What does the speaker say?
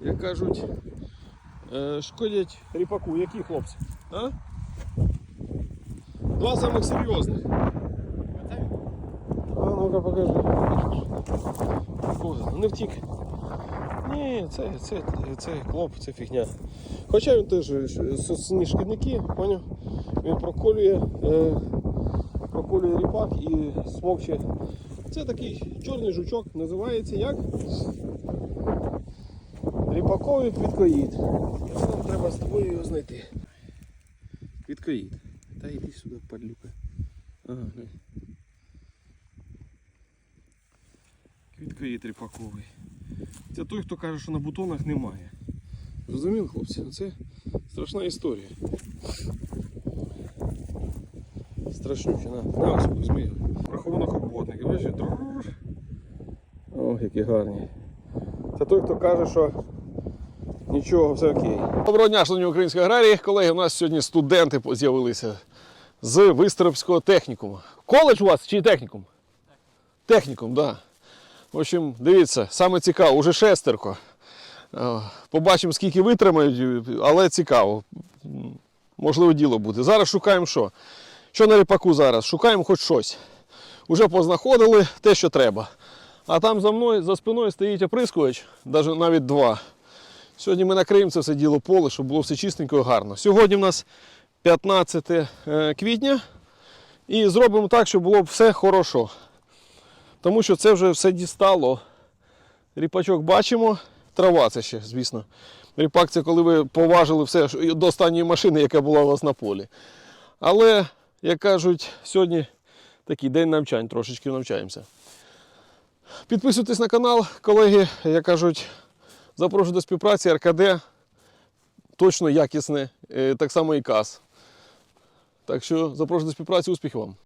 як кажуть, е, шкодять ріпаку. Які хлопці? А? Два самих серйозних. А ну-ка покажи. Не втік. Ні, це, це, це клоп, це фігня. Хоча він теж е, сосні шкідники, поняв? Він проколює, е, проколює ріпак і смокче. Це такий чорний жучок, називається як? Ріпаковий квіткоїд. Нам треба з тобою його знайти. Квіткоїд. Та йди сюди, падлюка. Ага. Квіткоїд ріпаковий. Це той, хто каже, що на бутонах немає. Зрозуміли, хлопці? Це страшна історія. Страшнюча, на, на ось візьми його. Рахунок охотники, бачиш? Друр. О, які гарні. Це той, хто каже, що нічого, все окей. Доброго дня, шановні українські аграрії. Колеги, у нас сьогодні студенти з'явилися з Вистеропського технікуму. Коледж у вас чи технікум? Технікум, так. Да. В общем, дивіться, саме цікаво, уже шестерко. Е, Побачимо, скільки витримають, але цікаво. Можливо, діло буде. Зараз шукаємо що? Що на ріпаку зараз? Шукаємо хоч щось. Уже познаходили те, що треба. А там за мною, за спиною стоїть оприскувач, навіть два. Сьогодні ми накриємо це все діло поле, щоб було все чистенько і гарно. Сьогодні в нас 15 е, квітня. І зробимо так, щоб було все хорошо. Тому що це вже все дістало. Ріпачок бачимо, трава це ще, звісно. Ріпак це коли ви поважили все до останньої машини, яка була у вас на полі. Але, як кажуть, сьогодні такий день навчань, трошечки навчаємося. Підписуйтесь на канал, колеги, як кажуть, запрошую до співпраці РКД. Точно якісне, е, так само і КАС. Так що запрошую до співпраці, успіхів вам!